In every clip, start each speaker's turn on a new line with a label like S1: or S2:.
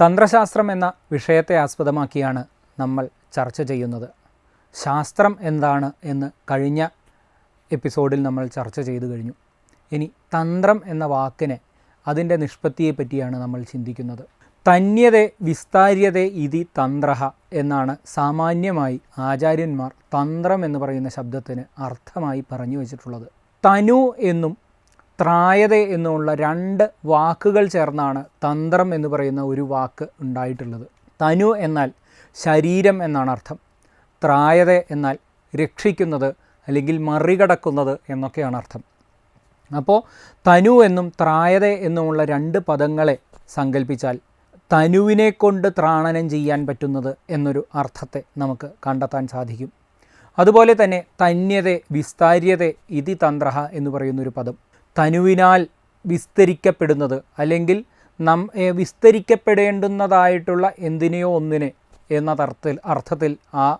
S1: തന്ത്രശാസ്ത്രം എന്ന വിഷയത്തെ ആസ്പദമാക്കിയാണ് നമ്മൾ ചർച്ച ചെയ്യുന്നത്. ശാസ്ത്രം എന്താണ് എന്ന് കഴിഞ്ഞ എപ്പിസോഡിൽ നമ്മൾ ചർച്ച ചെയ്തു കഴിഞ്ഞു. ഇനി തന്ത്രം എന്ന വാക്കിനെ അതിന്റെ നിഷ്പത്തിയെ പറ്റിയാണ് നമ്മൾ ചിന്തിക്കുന്നത്. തന്യതെ വിസ്താര്യതെ ഇതി തന്ത്രഹ എന്നാണ് സാമാന്യമായി ആചാര്യന്മാർ തന്ത്രം എന്ന് പറയുന്ന ശബ്ദത്തിന് അർത്ഥമായി പറഞ്ഞു വച്ചിട്ടുള്ളത്. തനു എന്നും ത്രായത എന്നുള്ള രണ്ട് വാക്കുകൾ ചേർന്നാണ് തന്ത്രം എന്ന് പറയുന്ന ഒരു വാക്ക് ഉണ്ടായിട്ടുള്ളത്. തനു എന്നാൽ ശരീരം എന്നാണ് അർത്ഥം. ത്രായത എന്നാൽ രക്ഷിക്കുന്നത് അല്ലെങ്കിൽ മറികടക്കുന്നത് എന്നൊക്കെയാണ് അർത്ഥം. അപ്പോൾ തനു എന്നും ത്രായത എന്നുമുള്ള രണ്ട് പദങ്ങളെ സങ്കല്പിച്ചാൽ തനുവിനെ കൊണ്ട് ത്രാണനം ചെയ്യാൻ പറ്റുന്നത് എന്നൊരു അർത്ഥത്തെ നമുക്ക് കണ്ടെത്താൻ സാധിക്കും. അതുപോലെ തന്നെ തന്യത വിസ്താര്യത ഇതി തന്ത്ര എന്ന് പറയുന്നൊരു പദം. തനുവിനാൽ വിസ്തരിക്കപ്പെടുന്നത് അല്ലെങ്കിൽ നം വിസ്തരിക്കപ്പെടേണ്ടുന്നതായിട്ടുള്ള എന്തിനെയോ ഒന്നിനെ എന്ന തരത്തിൽ അർത്ഥത്തിൽ ആ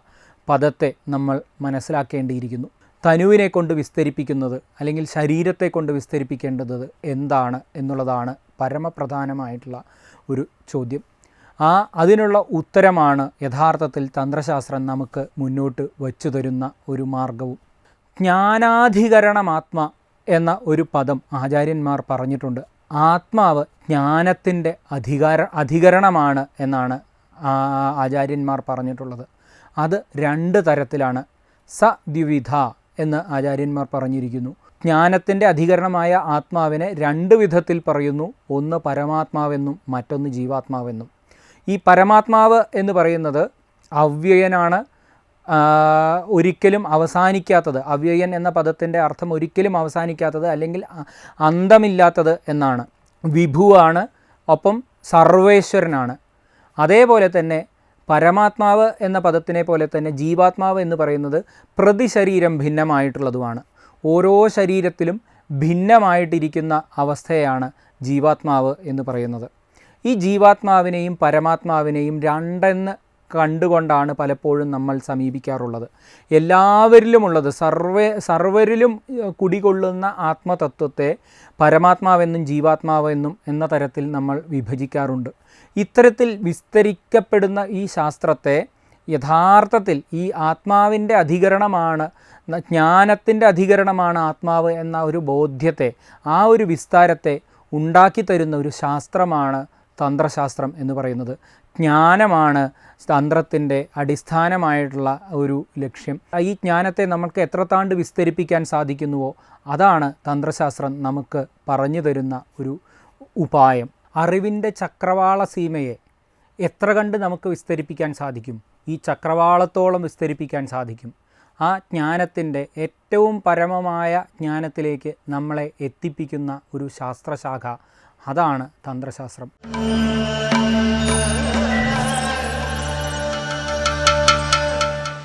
S1: പദത്തെ നമ്മൾ മനസ്സിലാക്കേണ്ടിയിരിക്കുന്നു. തനുവിനെ കൊണ്ട് വിസ്തരിപ്പിക്കുന്നത് അല്ലെങ്കിൽ ശരീരത്തെ കൊണ്ട് വിസ്തരിപ്പിക്കേണ്ടത് എന്താണ് എന്നുള്ളതാണ് പരമപ്രധാനമായിട്ടുള്ള ഒരു ചോദ്യം. ആ അതിനുള്ള ഉത്തരമാണ് യഥാർത്ഥത്തിൽ തന്ത്രശാസ്ത്രം നമുക്ക് മുന്നോട്ട് വച്ചു തരുന്ന ഒരു മാർഗവും. ജ്ഞാനാധികരണമാത്മ എന്ന ഒരു പദം ആചാര്യന്മാർ പറഞ്ഞിട്ടുണ്ട്. ആത്മാവ് ജ്ഞാനത്തിന്റെ അധികാര അധികരണമാണ് എന്നാണ് ആചാര്യന്മാർ പറഞ്ഞിട്ടുള്ളത്. അത് രണ്ട് തരത്തിലാണ്. സ ദ്വിവിധ എന്ന് ആചാര്യന്മാർ പറഞ്ഞിരിക്കുന്നു. ജ്ഞാനത്തിന്റെ അധികരണമായ ആത്മാവിനെ രണ്ട് വിധത്തിൽ പറയുന്നു. ഒന്ന് പരമാത്മാവെന്നും മറ്റൊന്ന് ജീവാത്മാവെന്നും. ഈ പരമാത്മാവ് എന്ന് പറയുന്നത് അവ്യയനാണ്. ഒരിക്കലും അവസാനിക്കാത്തത് അവ്യയൻ എന്ന പദത്തിന്റെ അർത്ഥം ഒരിക്കലും അവസാനിക്കാത്തത് അല്ലെങ്കിൽ അന്തമില്ലാത്തത് എന്നാണ്. വിഭുവാണ് ഒപ്പം സർവേശ്വരനാണ്. അതേപോലെ തന്നെ പരമാത്മാവ് എന്ന പദത്തിനെ പോലെ തന്നെ ജീവാത്മാവ് എന്ന് പറയുന്നത് പ്രതിശരീരം ഭിന്നമായിട്ടുള്ളതുമാണ്. ഓരോ ശരീരത്തിലും ഭിന്നമായിട്ടിരിക്കുന്ന അവസ്ഥയാണ് ജീവാത്മാവ് എന്ന് പറയുന്നത്. ഈ ജീവാത്മാവിനെയും പരമാത്മാവിനെയും രണ്ടെന്ന് കണ്ടുകൊണ്ടാണ് പലപ്പോഴും നമ്മൾ സമീപിക്കാറുള്ളത്. എല്ലാവരിലുമുള്ളത് സർവേ സർവരിലും കുടികൊള്ളുന്ന ആത്മതത്വത്തെ പരമാത്മാവെന്നും ജീവാത്മാവെന്നും എന്ന തരത്തിൽ നമ്മൾ വിഭജിക്കാറുണ്ട്. ഇത്തരത്തിൽ വിസ്തരിക്കപ്പെടുന്ന ഈ ശാസ്ത്രത്തെ യഥാർത്ഥത്തിൽ ഈ ആത്മാവിന്റെ അധികരണമാണ് ജ്ഞാനത്തിന്റെ അധികരണമാണ് ആത്മാവ് എന്ന ഒരു ബോധ്യത്തെ ആ ഒരു വിസ്താരത്തെ ഉണ്ടാക്കി തരുന്ന ഒരു ശാസ്ത്രമാണ് തന്ത്രശാസ്ത്രം എന്ന് പറയുന്നത്. ജ്ഞാനമാണ് തന്ത്രത്തിന്റെ അടിസ്ഥാനമായിട്ടുള്ള ഒരു ലക്ഷ്യം. ഈ ജ്ഞാനത്തെ നമുക്ക് എത്ര താണ്ട് വിസ്തരിപ്പിക്കാൻ സാധിക്കുന്നുവോ അതാണ് തന്ത്രശാസ്ത്രം നമുക്ക് പറഞ്ഞു തരുന്ന ഒരു ഉപായം. അറിവിന്റെ ചക്രവാള സീമയെ എത്ര കണ്ട് നമുക്ക് വിസ്തരിപ്പിക്കാൻ സാധിക്കും? ഈ ചക്രവാളത്തോളം വിസ്തരിപ്പിക്കാൻ സാധിക്കും. ആ ജ്ഞാനത്തിന്റെ ഏറ്റവും പരമമായ ജ്ഞാനത്തിലേക്ക് നമ്മളെ എത്തിപ്പിക്കുന്ന ഒരു ശാസ്ത്രശാഖ. അതാണ് തന്ത്രശാസ്ത്രം.